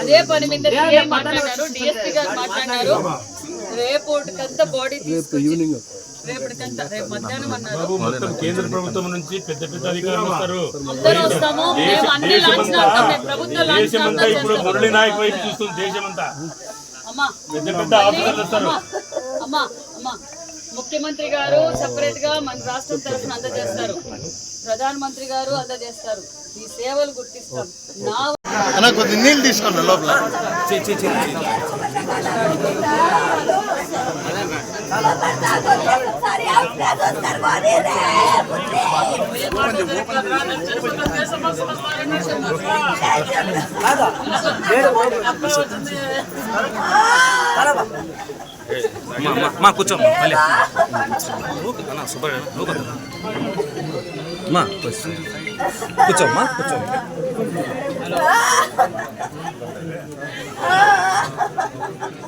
అదే పని మీద సిఐ మాట్లాడినారు డిఎస్పీ గారు మాట్లాడినారు రేపటికంతా బాడీ తీసుకొచ్చి రేపటికంతా రేపు మధ్యాహ్నం అన్నారు. బాబు మొత్తం కేంద్ర ప్రభుత్వం నుంచి పెద్ద పెద్ద అధికారులు వస్తారు. అందరూ వస్తాము. మేము అన్ని లాంఛనాలతో మేము ప్రభుత్వ దేశమంతా లాంఛనాలతో ఇప్పుడు చేస్తాము మురళీ నాయక్ వైపు చూస్తుంది దేశమంతా. అమ్మా పెద్ద పెద్ద ఆఫీసర్లు వస్తారు. అమ్మా అమ్మా. ముఖ్యమంత్రి గారు సపరేట్గా మన రాష్ట్రం తరఫున అందజేస్తారు. ప్రధానమంత్రి గారు అందజేస్తారు. ఈ సేవలు గుర్తిస్తాం. నా అన్న కొద్ది నీళ్ళు తీసుకోండి లోపల అమ్మా కూర్చోమ్మా మళ్ళీ అన్న సూపర్ నువ్వు కూర్చో. అమ్మా కూర్చో. కూర్చోమ్మా కూర్చో ఈ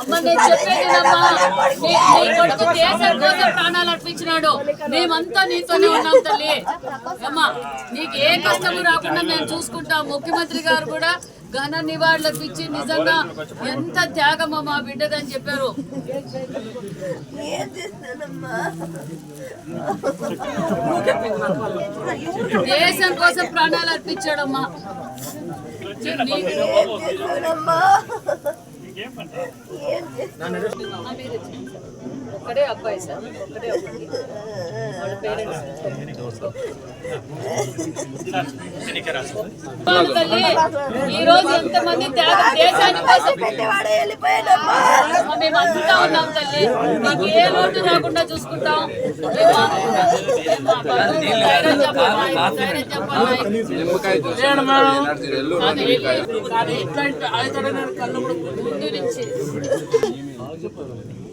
అమ్మ నీ ప్రాణాలు అర్పించినాడు మేమంతా నీతోనే ఉన్నాం తల్లి అమ్మా నీకు ఏ కష్టము రాకుండా మేము చూసుకుంటాం. ముఖ్యమంత్రి గారు కూడా ఘన నివాళులకు ఇచ్చి నిజంగా ఎంత త్యాగమో మా బిడ్డదని చెప్పారు. దేశం కోసం ప్రాణాలు అర్పించాడమ్మా. నీకు- ఆ, మీరే చెప్పండి సార్. ఒక్కడే అబ్బాయి సార్ ఒక్కడే అబ్బాయి. వాళ్ళ పేరెంట్స్. ఈ రోజు ఎంతమంది త్యాగం దేశాని కోసం అమ్మ, మేము అంతా ఉన్నాం తల్లి. నీకు ఏ లోటు రాకుండా చూసుకుంటాం. మేము మేము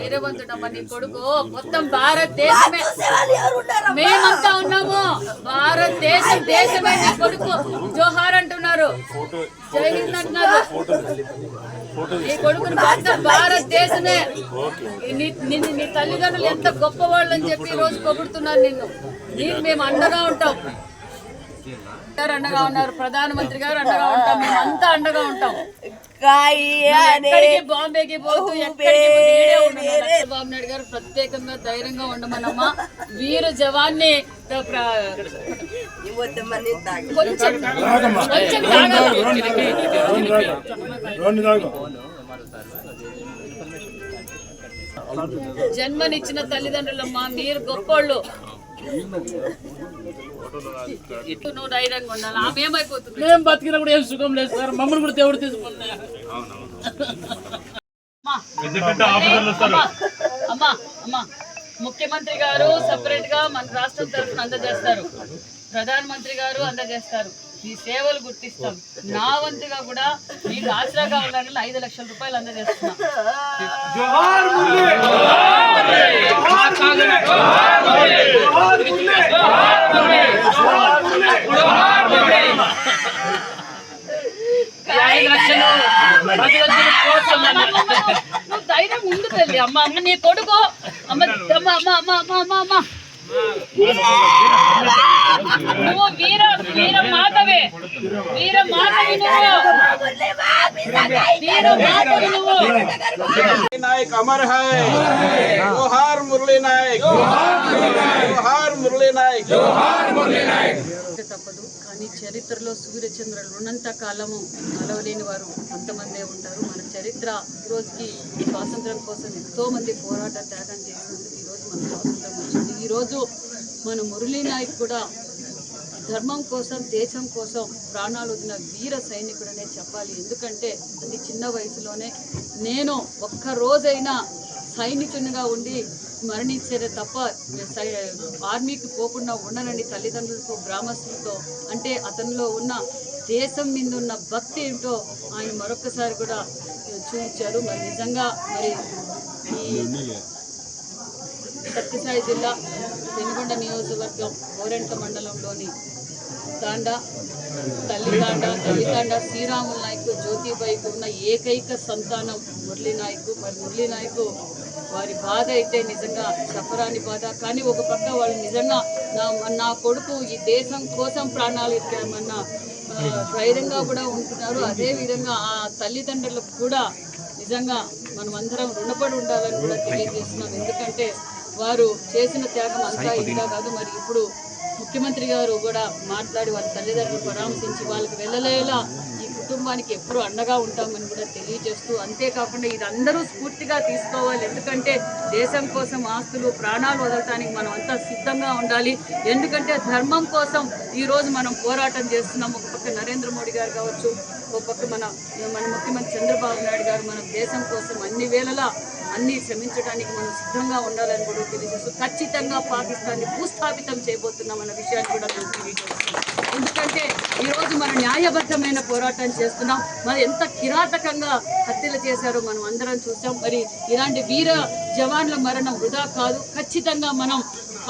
వీరవంతుడమ్మ నీ కొడుకు మొత్తం భారతదేశమే. మేమంతా ఉన్నాము. భారతదేశం దేశమే నీ కొడుకు. జోహార్ అంటున్నారు. జై హింద్ అంటున్నారు. నీ కొడుకుని మొత్తం భారతదేశమే. నీ నీ- నీ తల్లిదండ్రులు ఎంత గొప్ప వాళ్ళని చెప్పి ఈ రోజు పొగుడుతున్నారు నిన్ను. నీకు మేము అండగా ఉంటాం. గారు అండగా ఉన్నారు ప్రధానమంత్రి గారు అండగా ఉంటాం మేము అంతా అండగా ఉంటాం. బాంబేకి పోతూ. చంద్రబాబు నాయుడు గారు ప్రత్యేకంగా ధైర్యంగా ఉండమన్నమ్మా. వీరు జవాన్ని కొంచెం. జన్మనిచ్చిన తల్లిదండ్రులమ్మా మీరు గొప్పోళ్ళు. నువ్వు ధైర్యంగా ఉండాలి. ఆమె ఏమైపోతుంది? మేము బతికినా కూడా ఏం సుఖం లేదు సార్. మమ్మల్ని కూడా దేవుడు తీసుకున్నా అమ్మా, అమ్మా, ముఖ్యమంత్రి గారు సపరేట్గా మన రాష్ట్రం తరఫున అందజేస్తారు. ప్రధానమంత్రి గారు అందజేస్తారు. ఈ సేవలు గుర్తిస్తాం. నా వంతుగా కూడా మీకు ఆసరాగా ఉండాలని ఐదు లక్షల రూపాయలు అందజేస్తున్నా. నువ్వు ధైర్యం ఉండు తల్లి అమ్మ అమ్మ నీ కొడుకు అమ్మ అమ్మ అమ్మ అమ్మ అమ్మ అమ్మ అమ్మ నువ్వు వీర వీర మాతవే వీర మాతవి నువ్వు వీర మాతవి నువ్వు नायक अमर है जोहार मुरली नायक जोहार मुरली नायक తప్పదు కానీ చరిత్రలో సూర్యచంద్రులు ఉన్నంత కాలము నలవలేని వారు కొంతమందే ఉంటారు మన చరిత్ర ఈ రోజుకి స్వాతంత్రం కోసం ఎంతో మంది పోరాట త్యాగం చేసినందుకు ఈ రోజు మన స్వాతంత్రం వచ్చింది ఈ రోజు మన మురళీ నాయక్ కూడా ధర్మం కోసం దేశం కోసం ప్రాణాలు వదిలిన వీర సైనికుడనే చెప్పాలి. ఎందుకంటే అతి చిన్న వయసులోనే నేను ఒక్క రోజైనా సైనికునిగా ఉండి మరణించేదే తప్ప సై- ఆర్మీకి పోకుండా ఉండనని తల్లిదండ్రులతో గ్రామస్తులతో అంటే అతనిలో ఉన్న దేశం మీద ఉన్న భక్తి ఏంటో ఆయన మరొకసారి కూడా చూపించారు. మరి నిజంగా మరి ఈ సత్యసాయి జిల్లా పెనుగొండ నియోజకవర్గం గోరెంట మండలంలోని తాండా తల్లితాండ తల్లితాండ శ్రీరాముల నాయకు జ్యోతిబాయికి ఉన్న ఏకైక సంతానం మురళీ నాయకు మరి మురళీ నాయకు వారి బాధ అయితే నిజంగా చెప్పరాని బాధ. కానీ ఒక పక్క వాళ్ళు నిజంగా నా నా కొడుకు ఈ దేశం కోసం ప్రాణాలు ఎత్తామన్న ధైర్యంగా కూడా ఉంటున్నారు. అదే విధంగా ఆ తల్లిదండ్రులకు కూడా నిజంగా మనం అందరం రుణపడి ఉండాలని కూడా తెలియజేస్తున్నాం. ఎందుకంటే వారు చేసిన త్యాగం అంతా ఇంకా కాదు. మరి ఇప్పుడు ముఖ్యమంత్రి గారు కూడా మాట్లాడి వాళ్ళ తల్లిదండ్రులు పరామర్శించి వాళ్ళకి వెళ్ళలేలా ఈ కుటుంబానికి ఎప్పుడు అండగా ఉంటామని కూడా తెలియజేస్తూ అంతేకాకుండా ఇది అందరూ స్ఫూర్తిగా తీసుకోవాలి. ఎందుకంటే దేశం కోసం ఆస్తులు ప్రాణాలు వదలటానికి మనం అంతా సిద్ధంగా ఉండాలి. ఎందుకంటే ధర్మం కోసం ఈరోజు మనం పోరాటం చేస్తున్నాం. ఒక పక్క నరేంద్ర మోడీ గారు కావచ్చు ఒక పక్క మన మన ముఖ్యమంత్రి చంద్రబాబు నాయుడు గారు మన దేశం కోసం అన్ని వేళలా అన్ని శ్రమించడానికి మనం సిద్ధంగా ఉండాలని కూడా తెలియజేస్తూ ఖచ్చితంగా పాకిస్తాన్ని భూస్థాపితం చేయబోతున్నామన్న విషయాన్ని కూడా మేము తెలియజేస్తున్నాం. ఎందుకంటే ఈరోజు మనం న్యాయబద్ధమైన పోరాటం చేస్తున్నాం. మరి ఎంత కిరాతకంగా హత్యలు చేశారో మనం అందరం చూసాం. మరి ఇలాంటి వీర జవాన్ల మరణం వృధా కాదు. ఖచ్చితంగా మనం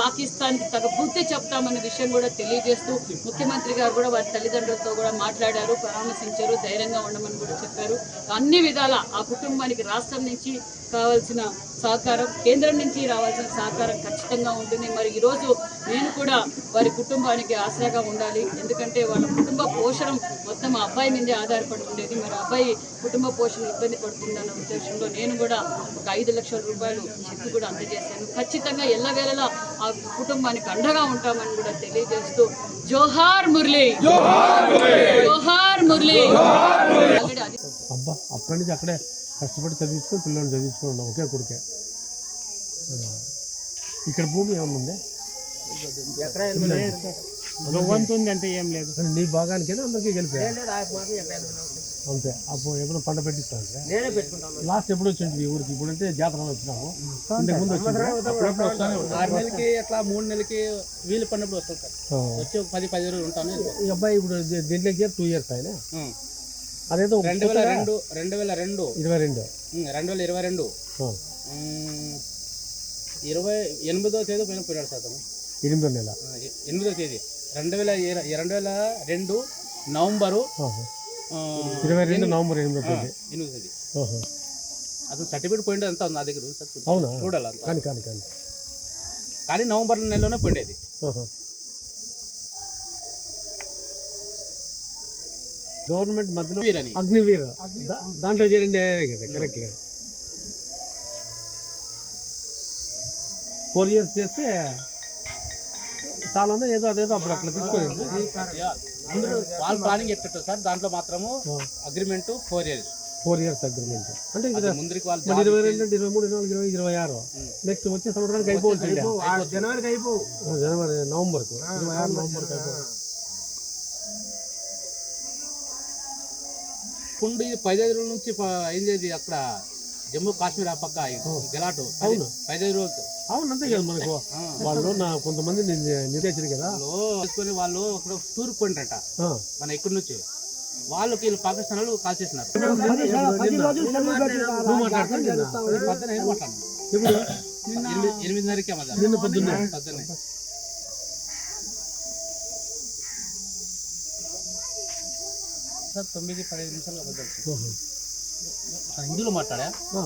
పాకిస్తాన్కి తగ బుద్ధి చెప్తామన్న విషయం కూడా తెలియజేస్తూ ముఖ్యమంత్రి గారు కూడా వారి తల్లిదండ్రులతో కూడా మాట్లాడారు పరామర్శించారు ధైర్యంగా ఉండమని కూడా చెప్పారు. అన్ని విధాల ఆ కుటుంబానికి రాష్ట్రం నుంచి కావాల్సిన సహకారం కేంద్రం నుంచి రావాల్సిన సహకారం ఖచ్చితంగా ఉంటుంది. మరి ఈరోజు నేను కూడా వారి కుటుంబానికి ఆసరాగా ఉండాలి. ఎందుకంటే వాళ్ళ కుటుంబ పోషణ మొత్తం అబ్బాయి మీదే ఆధారపడి ఉండేది. మరి అబ్బాయి కుటుంబ పోషణ ఇబ్బంది పడుతుందన్న ఉద్దేశంలో నేను కూడా ఒక ఐదు లక్షల రూపాయలు చెక్ కూడా అందజేశాను. ఖచ్చితంగా ఎల్లవేళలా ఆ కుటుంబానికి అండగా ఉంటామని కూడా తెలియజేస్తూ జోహార్ మురళి. జోహార్ మురళి. అబ్బా అప్పటి నుంచి అక్కడే కష్టపడి చదివించుకొని పిల్లల్ని చదివించుకొని ఉన్నాం ఒకే కొడుకే. ఆ. ఇక్కడ భూమి ఏమన్నా ఉంది భగవంతుంది అంటే ఏం లేదు. నీ భాగానికైనా? అందరికీ గెలిపా అంతే. అప్పుడు ఎప్పుడు పంట పెట్టిస్తా లాస్ట్ ఎప్పుడు వచ్చింది ఈ ఊరికి? ఇప్పుడు అంటే జాతర వచ్చినాము ఇంతకు ముందు వచ్చింది. ఆరు నెలలకి అట్లా మూడు నెలలకి వీలు పడినప్పుడు వస్తాం సార్. వచ్చి ఒక పది పది రోజులు ఉంటాను ఈ అబ్బాయి ఇప్పుడు దీంట్లోకి టూ ఇయర్స్ ఆయన? అదేదో రెండు వేల రెండు రెండు వేల రెండు. ఇరవై రెండు. రెండు వేల ఇరవై రెండు. ఇరవై ఎనిమిదో తేదీ పైన పోయినాడు సార్ అతను. ఎనిమిదో నెల. ఎనిమిదో తేదీ. రెండు వేల రెండు వేల రెండు నవంబరు ఇరవై రెండు నవంబర్ ఎనిమిదో ఎనిమిదో తేదీ. అతను సర్టిఫికేట్ పోయింది అంతా ఉంది నా దగ్గర. అవునా? చూడాలి అంతా? కానీ కానీ కానీ. కానీ నవంబర్ నెలలోనే పోయిండేది. గవర్నమెంట్ మధ్యలో అగ్నివీర్. దాంట్లో చేరండి కదా కరెక్ట్ కదా. ఫోర్ ఇయర్స్ చేస్తే చాలా ఉంది, ఏదో అదేదో అప్పుడు అట్లా తీసుకోలేదు అందరూ వాళ్ళ ప్లానింగ్ ఎట్టు సార్. దాంట్లో మాత్రము agreement four years four years agreement అంటే ఇరవై రెండు ఇరవై మూడు ఇరవై నాలుగు ఇరవై ఇరవై ఆరు. నెక్స్ట్ వచ్చే సంవత్సరానికి అయిపోవచ్చు జనవరికి అయిపో. జనవరి నవంబర్కు. ఇరవై ఆరు నవంబర్కి అయిపోతుంది పుండు రోజుల నుంచి అయింది అక్కడ? జమ్మూ కాశ్మీర్ ఆ పక్క గెలాటు. అవును. పదిహేను రోజులు. అవును అంతే కదా మనకు. వాళ్ళు నా కొంతమంది నిర్దేశారు కదా. వాళ్ళు తీసుకొని వాళ్ళు అక్కడ టూర్ పోయిండ్రట. మన ఇక్కడి నుంచి. వాళ్ళకి వీళ్ళు పాకిస్తాన్ వాళ్ళు కాల్ చేసినారు. ఎనిమిదిన్నరకే మధ్యాహ్నం. నిన్న పొద్దున్నే. పొద్దున్నే. సార్ తొమ్మిది పదిహేను నిమిషాలు సార్. ఓహో. ఆ, హిందీలో మాట్లాడా ఆ.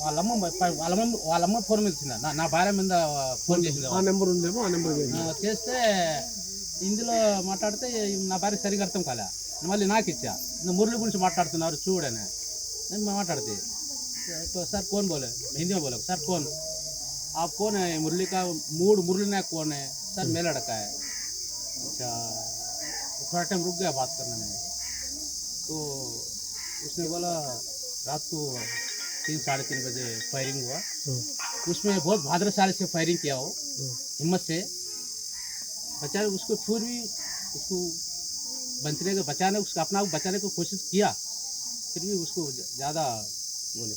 వాళ్ళమ్మ ప- వాళ్ళమ్మ వాళ్ళమ్మ ఫోన్ మీద వచ్చిందా నా- నా భార్య మీద ఫోన్ చేసింది ఆ నెంబర్ ఉందేమో ఆ నెంబర్ ఆ, చేస్తే హిందీలో మాట్లాడితే నా భార్య సరిగా అర్థం కాలే మళ్ళీ నాకు ఇచ్చా నువ్వు మురళి గురించి మాట్లాడుతున్నారు చూడని నేను మాట్లాడితే तो सर कौन बोले हिंदी में बोले सर कौन आप कौन है मुरली का मूड मुरली नायक कौन है सर मेरा लड़का है अच्छा थोड़ा टाइम रुक गया बात करने में तो उसने बोला रात को तीन साढ़े तीन बजे फायरिंग हुआ। उसमें बहुत भाद्रशाली से फायरिंग किया हो हिम्मत से। बचा उसको फिर भी उसको बचने का बचाने उसको अपना को बचाने की कोशिश किया फिर भी उसको ज़्यादा बोले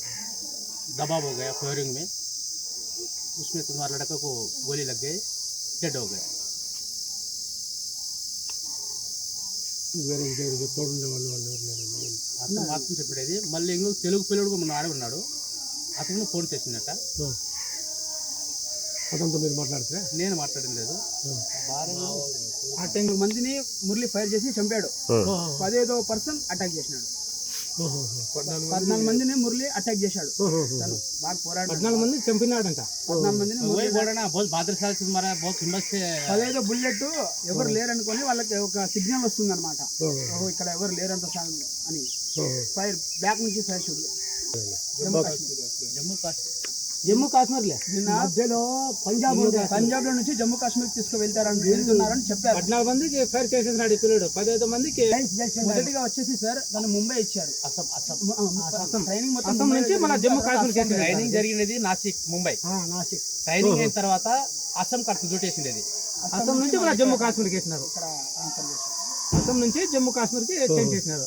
दबाव हो गया फायरिंग में। उसमें तुम्हारा लड़का को गोली लग गई डेड हो गए వేరే ఇంకెవరికి తోడుండే వాళ్ళు వాళ్ళు ఎవరు లేరు అతను మాత్రం చెప్పేది మళ్ళీ ఇంకో తెలుగు పిల్లడు కూడా మన ఆడ ఉన్నాడు. అతను ఫోన్ చేసిందట. అతనితో మీరు మాట్లాడితే నేను మాట్లాడింది లేదు. ఆ. టెన్ మందిని మురళి ఫైర్ చేసి చంపాడు. పదేదో పర్సన్ అటాక్ చేసినాడు. పద్నాలుగు మందిని మురళి అటాక్ చేశాడు బాగా పోరాడు పద్నాలుగు మంది చంపినాడంట పద్నాలుగు పదహైదు బుల్లెట్ ఎవరు లేరనుకొని వాళ్ళకి ఒక సిగ్నల్ వస్తుంది అనమాట ఇక్కడ ఎవరు లేరంత అని ఫైర్ బ్యాక్ నుంచి ఫైర్ షూట్ జమ్మూ కాశ్మీర్ జమ్మూ కాశ్మీర్ జమ్మూ కాశ్మీర్లే. నిన్న మధ్యలో పంజాబ్ పంజాబ్లో నుంచి జమ్మూ కాశ్మీర్ తీసుకువెళ్తారని వెళ్తున్నారని చెప్పారు. పద్నాలుగు మందికి ఎఫ్ఐఆర్ చేసేసినాడు పిల్లడు. పదిహేను మందికి మొదటిగా వచ్చేసి సార్ తను ముంబై ఇచ్చారు. అసం ట్రైనింగ్ నుంచి మన జమ్మూ కాశ్మీర్ ట్రైనింగ్ జరిగినది నాసిక్ ముంబై. నాసిక్. ట్రైనింగ్ అయిన తర్వాత అసం కరెక్ట్ డ్యూటీ అసం నుంచి మన జమ్మూ కాశ్మీర్కి వేసినారు. అసం నుంచి జమ్మూ కాశ్మీర్కి ఎక్స్చేంజ్ చేసినారు.